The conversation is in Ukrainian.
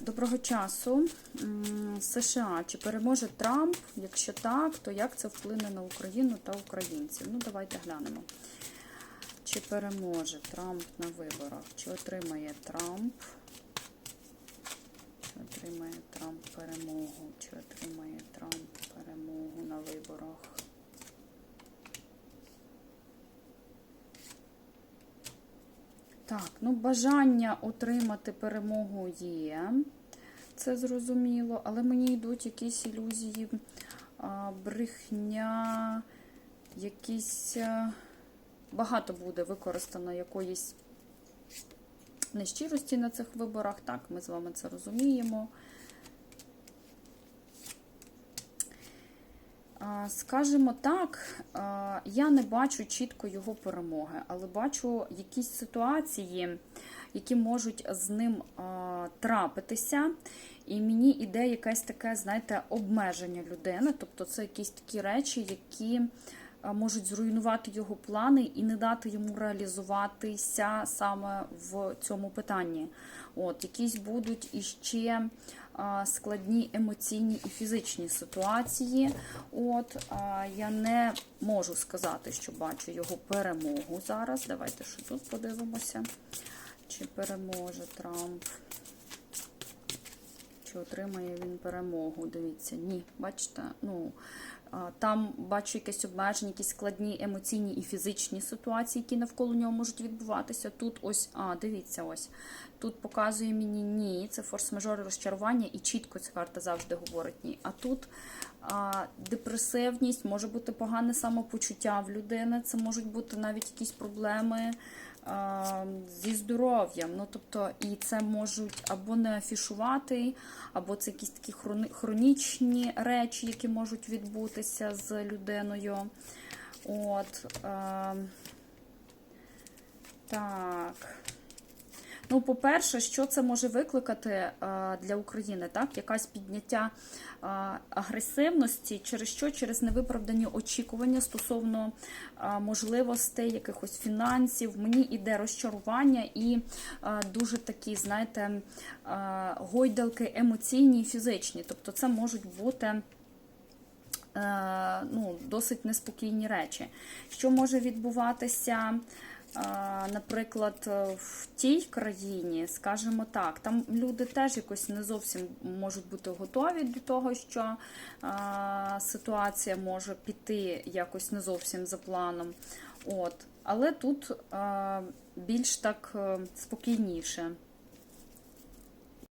доброго часу. США. Чи переможе Трамп? Якщо так, то як це вплине на Україну та українців? Ну, давайте глянемо. Чи переможе Трамп на виборах? Чи отримає Трамп? Чи отримає Трамп перемогу? Чи отримає Трамп перемогу на виборах? Так, ну бажання отримати перемогу є, це зрозуміло, але мені йдуть якісь ілюзії, брехня, якісь багато буде використано якоїсь нещирості на цих виборах. Так, ми з вами це розуміємо. Скажімо так, я не бачу чітко його перемоги, але бачу якісь ситуації, які можуть з ним трапитися. І мені іде якесь таке, знаєте, обмеження людини. Тобто це якісь такі речі, які можуть зруйнувати його плани і не дати йому реалізуватися саме в цьому питанні. От, якісь будуть іще складні емоційні і фізичні ситуації. От, я не можу сказати, що бачу його перемогу зараз. Давайте що тут подивимося. Чи переможе Трамп? Чи отримає він перемогу? Дивіться, ні, бачите, ну. Там бачу якесь обмеження, якісь складні емоційні і фізичні ситуації, які навколо нього можуть відбуватися. Тут ось, а, дивіться, ось. Тут показує мені ні, це форс-мажори розчарування, і чітко ця карта завжди говорить ні. А тут а, депресивність, може бути погане самопочуття в людини, це можуть бути навіть якісь проблеми зі здоров'ям. Ну, тобто, і це можуть або не афішувати, або це якісь такі хронічні речі, які можуть відбутися з людиною. От. Так. Ну, по-перше, що це може викликати е, для України? Так, якась підняття е, агресивності, через що? Через невиправдані очікування стосовно е, можливостей, якихось фінансів. Мені іде розчарування і дуже такі, знаєте, гойдалки емоційні і фізичні. Тобто, це можуть бути. Ну, досить неспокійні речі. Що може відбуватися? Наприклад, в тій країні, скажімо так, там люди теж якось не зовсім можуть бути готові до того, що ситуація може піти якось не зовсім за планом. От. Але тут більш так е, спокійніше.